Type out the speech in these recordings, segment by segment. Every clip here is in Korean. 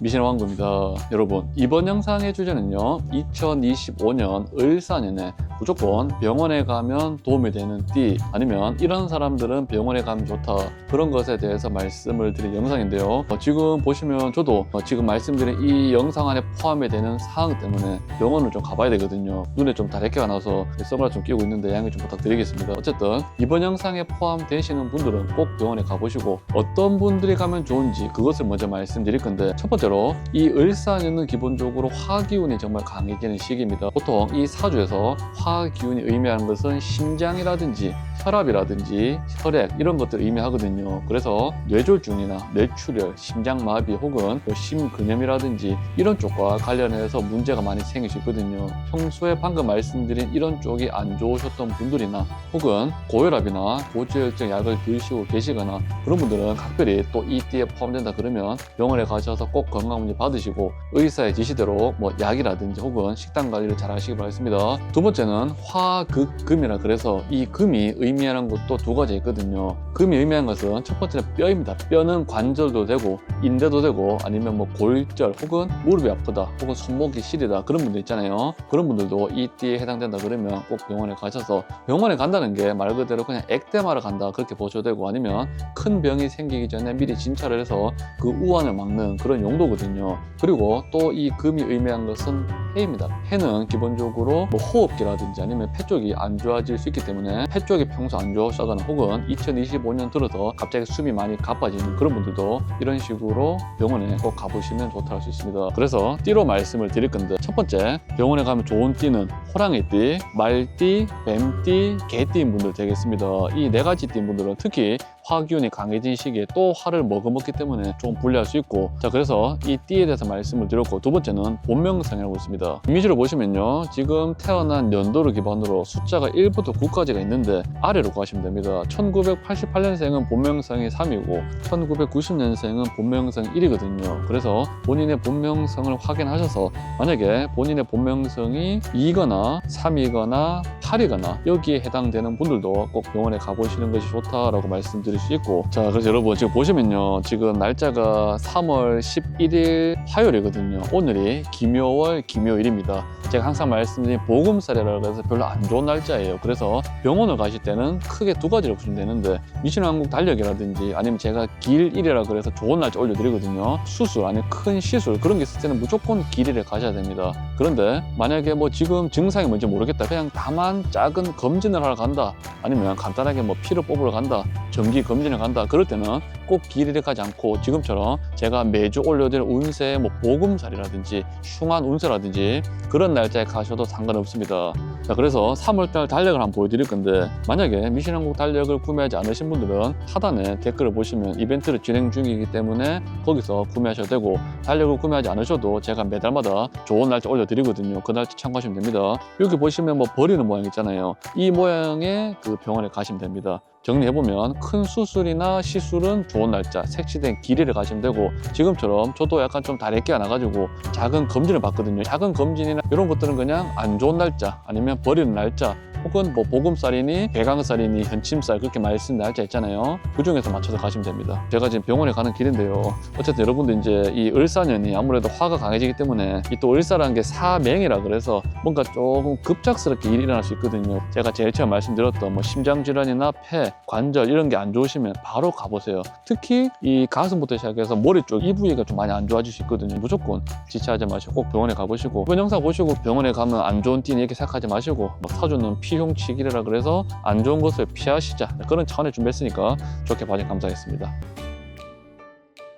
미신 왕구입니다. 여러분, 이번 영상의 주제는요, 2025년 을사년에 무조건 병원에 가면 도움이 되는 띠, 아니면 이런 사람들은 병원에 가면 좋다. 그런 것에 대해서 말씀을 드린 영상인데요. 어, 지금 보시면 저도 어, 지금 말씀드린 이 영상 안에 포함이 되는 사항 때문에 병원을 좀 가봐야 되거든요. 눈에 좀 다래끼가 나서 선글라스 좀 끼고 있는데 양해 좀 부탁드리겠습니다. 어쨌든 이번 영상에 포함되시는 분들은 꼭 병원에 가보시고 어떤 분들이 가면 좋은지 그것을 먼저 말씀드릴 건데 첫 번째 로 이 을사년은 기본적으로 화기운이 정말 강해지는 시기입니다. 보통 이 사주에서 화기운이 의미하는 것은 심장이라든지 혈압이라든지 혈액 이런 것들을 의미하거든요. 그래서 뇌졸중이나 뇌출혈, 심장마비 혹은 뭐 심근염이라든지 이런 쪽과 관련해서 문제가 많이 생길 수 있거든요. 평소에 방금 말씀드린 이런 쪽이 안 좋으셨던 분들이나 혹은 고혈압이나 고지혈증 약을 드시고 계시거나 그런 분들은 각별히 또 이 띠에 포함된다 그러면 병원에 가셔서 꼭 건강검진 받으시고 의사의 지시대로 뭐 약이라든지 혹은 식단 관리를 잘 하시기 바랍니다. 두 번째는 화극금이라 그래서 이 금이 의미하는 것도 두 가지 있거든요. 금이 의미하는 것은 첫 번째는 뼈입니다. 뼈는 관절도 되고 인대도 되고 아니면 뭐 골절 혹은 무릎이 아프다 혹은 손목이 시리다 그런 분들 있잖아요. 그런 분들도 이 띠에 해당된다 그러면 꼭 병원에 가셔서 병원에 간다는 게 말 그대로 그냥 액땜하러 간다 그렇게 보셔도 되고 아니면 큰 병이 생기기 전에 미리 진찰을 해서 그 우환을 막는 그런 용도거든요. 그리고 또 이 금이 의미한 것은 폐입니다. 폐는 기본적으로 뭐 호흡기라든지 아니면 폐 쪽이 안 좋아질 수 있기 때문에 폐 쪽이 평소 안 좋으시다거나 혹은 2025년 들어서 갑자기 숨이 많이 가빠지는 그런 분들도 이런 식으로 병원에 꼭 가보시면 좋다 할 수 있습니다. 그래서 띠로 말씀을 드릴 건데 첫 번째 병원에 가면 좋은 띠는 호랑이 띠, 말띠, 뱀띠, 개띠인 분들 되겠습니다. 이 네 가지 띠인 분들은 특히 화기운이 강해진 시기에 또 화를 먹어먹기 때문에 좀 불리할 수 있고. 자 그래서 이 띠에 대해서 말씀을 드렸고 두 번째는 본명성이라고 있습니다. 이미지를 보시면요 지금 태어난 연도를 기반으로 숫자가 1부터 9까지가 있는데 아래로 가시면 됩니다. 1988년생은 본명성이 3이고 1990년생은 본명성 1이거든요. 그래서 본인의 본명성을 확인하셔서 만약에 본인의 본명성이 2거나 3이거나 8이거나 여기에 해당되는 분들도 꼭 병원에 가보시는 것이 좋다라고 말씀드 릴수 있고. 자 그래서 여러분 지금 보시면요. 지금 날짜가 3월 11일 화요일이거든요. 오늘이 김요월 김요일입니다. 제가 항상 말씀드린 보금살이라고 해서 별로 안 좋은 날짜예요. 그래서 병원을 가실 때는 크게 두 가지를 보시면 되는데 미신왕국 달력이라든지 아니면 제가 길일이라 그래서 좋은 날짜 올려드리거든요. 수술 아니면 큰 시술 그런 게 있을 때는 무조건 길일에 가셔야 됩니다. 그런데 만약에 뭐 지금 증상이 뭔지 모르겠다. 그냥 다만 작은 검진을 하러 간다. 아니면 간단하게 뭐 피를 뽑으러 간다. 정기 검진을 간다. 그럴 때는 꼭 길이를 가지 않고 지금처럼 제가 매주 올려드릴 운세 뭐 보금살이라든지 흉한 운세라든지 그런 날짜에 가셔도 상관없습니다. 자 그래서 3월달 달력을 한번 보여드릴 건데 만약에 미신왕국 달력을 구매하지 않으신 분들은 하단에 댓글을 보시면 이벤트를 진행 중이기 때문에 거기서 구매하셔도 되고 달력을 구매하지 않으셔도 제가 매달마다 좋은 날짜 올려드리거든요. 그 날짜 참고하시면 됩니다. 여기 보시면 뭐 버리는 모양 있잖아요. 이 모양의 그 병원에 가시면 됩니다 정리해보면 큰 수술이나 시술은 좋은 날짜, 색시된 길이를 가시면 되고 지금처럼 저도 약간 좀 다래끼가 나가지고 작은 검진을 받거든요. 작은 검진이나 이런 것들은 그냥 안 좋은 날짜 아니면 버리는 날짜 혹은 뭐 보금살이니 배강살이니 현침살 그렇게 말씀 날짜 있잖아요. 그 중에서 맞춰서 가시면 됩니다. 제가 지금 병원에 가는 길인데요. 어쨌든 여러분들 이제 이 을사년이 아무래도 화가 강해지기 때문에 이 또 을사라는 게 사맹이라 그래서 뭔가 조금 급작스럽게 일이 일어날 수 있거든요. 제가 제일 처음 말씀드렸던 뭐 심장 질환이나 폐, 관절 이런 게 안 좋으시면 바로 가보세요. 특히 이 가슴부터 시작해서 머리 쪽 이 부위가 좀 많이 안 좋아질 수 있거든요. 무조건 지체하지 마시고 꼭 병원에 가보시고 이번 영상 보시고 병원에 가면 안 좋은 띠니 이렇게 생각하지 마시고 막 사주는 피 흉치기라 그래서 안 좋은 것을 피하시자 그런 차원에 준비했으니까 좋게 봐주셔서 감사하겠습니다.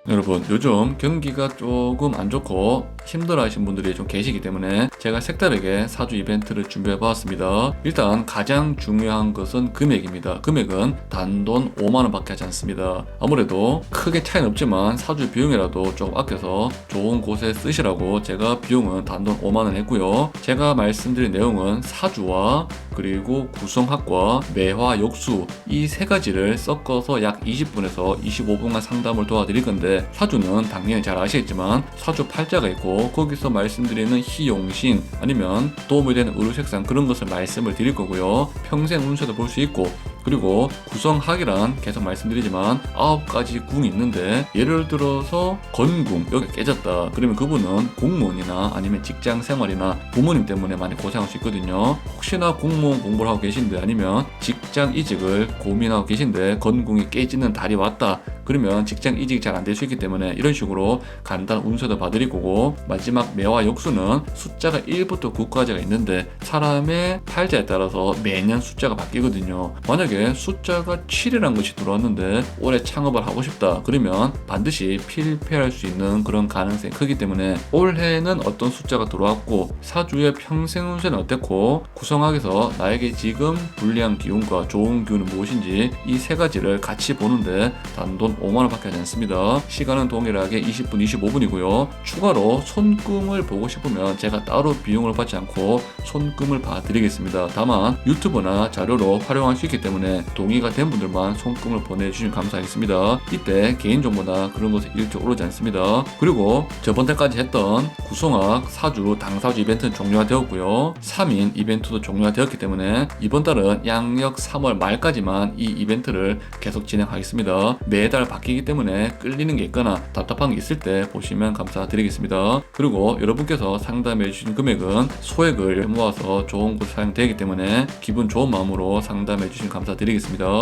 여러분 요즘 경기가 조금 안 좋고 힘들어 하신 분들이 좀 계시기 때문에 제가 색다르게 사주 이벤트를 준비해 보았습니다. 일단 가장 중요한 것은 금액입니다. 금액은 단돈 5만원 밖에 하지 않습니다. 아무래도 크게 차이는 없지만 사주 비용이라도 조금 아껴서 좋은 곳에 쓰시라고 제가 비용은 단돈 5만원 했고요. 제가 말씀드린 내용은 사주와 그리고 구성학과, 매화, 역수 이 세 가지를 섞어서 약 20분에서 25분간 상담을 도와드릴 건데 사주는 당연히 잘 아시겠지만 사주 팔자가 있고 거기서 말씀드리는 희용신 아니면 도움이 되는 의료색상 그런 것을 말씀을 드릴 거고요. 평생 운세도 볼 수 있고 그리고 구성학이란 계속 말씀드리지만 아홉 가지 궁이 있는데 예를 들어서 건궁 여기 깨졌다. 그러면 그분은 공무원이나 아니면 직장 생활이나 부모님 때문에 많이 고생할 수 있거든요. 혹시나 공무원 공부를 하고 계신데 아니면 직장 이직을 고민하고 계신데 건궁이 깨지는 달이 왔다 그러면 직장 이직이 잘안 될 수 있기 때문에 이런 식으로 간단 운세도 봐드릴 거고 마지막 매화 역수는 숫자가 1부터 9까지가 있는데 사람의 팔자에 따라서 매년 숫자가 바뀌거든요. 만약에 숫자가 7이라는 것이 들어왔는데 올해 창업을 하고 싶다 그러면 반드시 필패할 수 있는 그런 가능성이 크기 때문에 올해는 어떤 숫자가 들어왔고 사주의 평생 운세는 어땠고 구성학에서 나에게 지금 불리한 기운과 좋은 기운은 무엇인지 이 세 가지를 같이 보는데 단돈 5만원밖에 하지 않습니다. 시간은 동일하게 20분, 25분이고요. 추가로 손금을 보고 싶으면 제가 따로 비용을 받지 않고 손금을 봐드리겠습니다. 다만 유튜브나 자료로 활용할 수 있기 때문에 동의가 된 분들만 손금을 보내주시면 감사하겠습니다. 이때 개인정보나 그런 것에 일절 오르지 않습니다. 그리고 저번 달까지 했던 구성학, 사주, 당사주 이벤트는 종료가 되었고요. 3인 이벤트도 종료가 되었기 때문에 이번 달은 양력 3월 말까지만 이 이벤트를 계속 진행하겠습니다. 매달 바뀌기 때문에 끌리는 게 있거나 답답한 게 있을 때 보시면 감사드리겠습니다. 그리고 여러분께서 상담해 주신 금액은 소액을 모아서 좋은 곳에 사용되기 때문에 기분 좋은 마음으로 상담해 주시면 감사드리겠습니다.